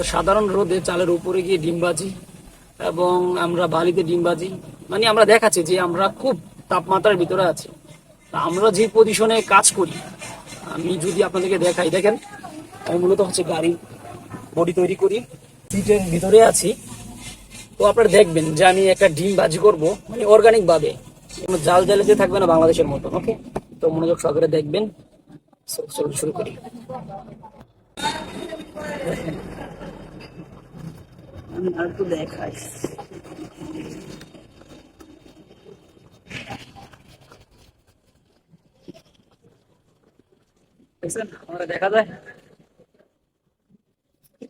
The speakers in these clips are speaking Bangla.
তো সাধারণ রোদে চালের উপরে গিয়ে ডিম বাজি এবং আমরা বালিতে ডিম বাজি মানে আমরা দেখাচ্ছি যে আমরা খুব তাপমাত্রার ভিতরে আছি। আমরা যে পজিশনে কাজ করি, আমি যদি আপনাদেরকে দেখাই, দেখেন, আমি মূলত হচ্ছে গাড়ি বডি তৈরি করি সিটের ভিতরে আছি। তো আপনারা দেখবেন যে আমি একটা ডিম বাজি করব মানে অর্গানিক ভাবে। কোনো জাল জালিতে থাকবে না বাংলাদেশের মতো ওকে তো মনোযোগ সহকারে দেখবেন। শুরু করি। দেখাই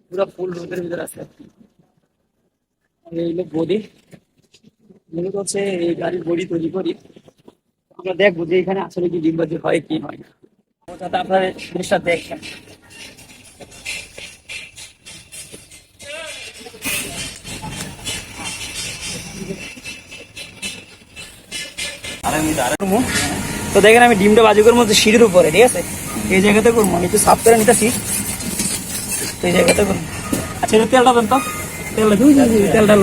পুরো ফুল রোদের ভিতরে আছে। এই গাড়ির তৈরি করি। আমরা এখানে আসলে কি হয় কি হয় না। আপনারা জিনিসটা দেখেন। তো দেখেন আমি ডিমটা সিঁড়ির উপরে, ঠিক আছে? এই জায়গাতে করব, আমি একটু সাফ করে তো এই জায়গাতে করব। আচ্ছা তেলটা দেন তো। তেলটা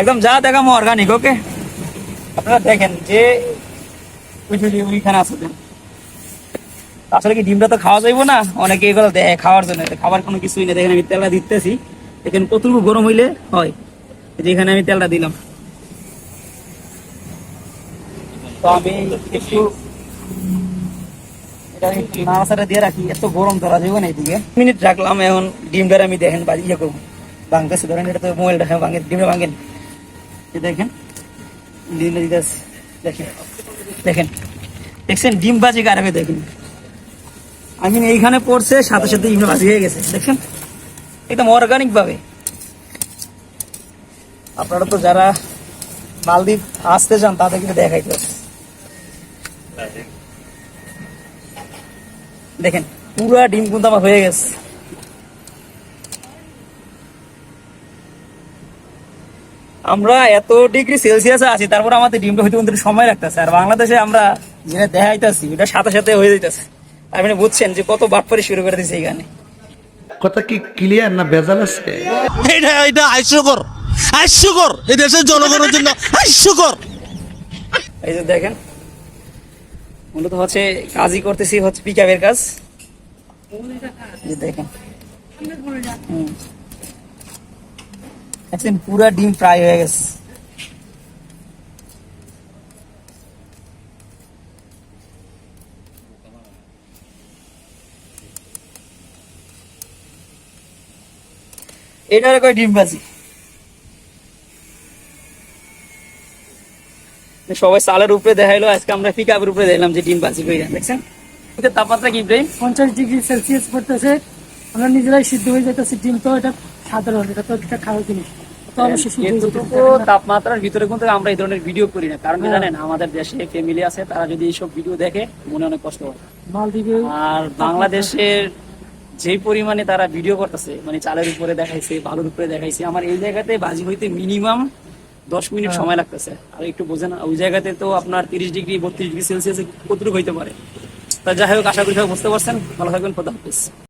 একদম যা অর্গানিক ওকে আপনারা দেখেন যে ওইখানে আসলে কি ডিমটা তো খাওয়া যাইবো না? অনেকে এগুলো দেয় খাওয়ার জন্য। খাবার কোনো কিছুই নেই। দেখেন আমি তেলটা দিতেছি। দেখেন কতটুকু গরম হইলে হয়। যেখানে আমি তেলটা দিলাম। আমি ইয়ে হ্যাঁ ডিম বাজি আমি এইখানে পড়ছে, সাথে সাথে ডিমটা বাজি হয়ে গেছে দেখেন একদম অর্গানিক ভাবে। আপনারা তো যারা মালদ্বীপ আসতে চান তাদের কিন্তু দেখাইতে দেখেন পুরা ডিম কিন্তু আমার হয়ে গেছে। আমরা এত ডিগ্রি সেলসিয়াসে আছি তারপর আমাদের ডিমটা হইতে কিন্তু সময় লাগতেছে। আর বাংলাদেশে আমরা যেটা দেখাইতেছি ওটা সাথে সাথে হয়ে যাইতেছে। আপনি বুঝছেন যে কত বাটপারি শুরু করে দিয়েছে এখানে। কথা কি ক্লিয়ার না ভেজাল আছে? এটা এটা হাস্যকর হাস্যকর। এই দেশের জনগণের জন্য হাস্যকর। এই যে দেখেন মূলত হচ্ছে কাজই করতেছি হচ্ছে পিকআপের কাজ। এই যে দেখেন। পুরা ডিম ফ্রাই হয়ে গেছে। এটা কয় ডিম ভাজি? সবাই সালের উপরে দেখাইলো আজকে আমরা পিকআপের উপরে দেখলাম যে ডিম বাজি কইরা দেখছেন? তাপমাত্রা কি ব্রেন পঞ্চাশ ডিগ্রি সেলসিয়াস পড়তেছে। আমরা নিজেরাই সিদ্ধ হয়ে যেতেছি ডিম তো এটা সাধারণ এটা তো এটা খাওয়ার জিনিস। হয়ে। তাপমাত্রার ভিতরে কিন্তু আমরা এই ধরনের ভিডিও করি না। কারণ কি জানেন আমাদের দেশে ফ্যামিলি আছে তারা যদি এইসব ভিডিও দেখে মনে অনেক কষ্ট হয়। আর বাংলাদেশের যে পরিমাণে তারা ভিডিও করতেছে মানে চালের উপরে দেখাইছে ভালোর উপরে দেখাইছে আমার এই জায়গাতে বাজি হইতে মিনিমাম দশ মিনিট সময় লাগতেছে। আর একটু বোঝে না ওই জায়গাতে তো আপনার তিরিশ ডিগ্রি বত্রিশ ডিগ্রি সেলসিয়াস কতটুকু হইতে পারে? তা যাই হোক আশা করি বুঝতে পারছেন। ভালো থাকবেন খোদা হাফিজ।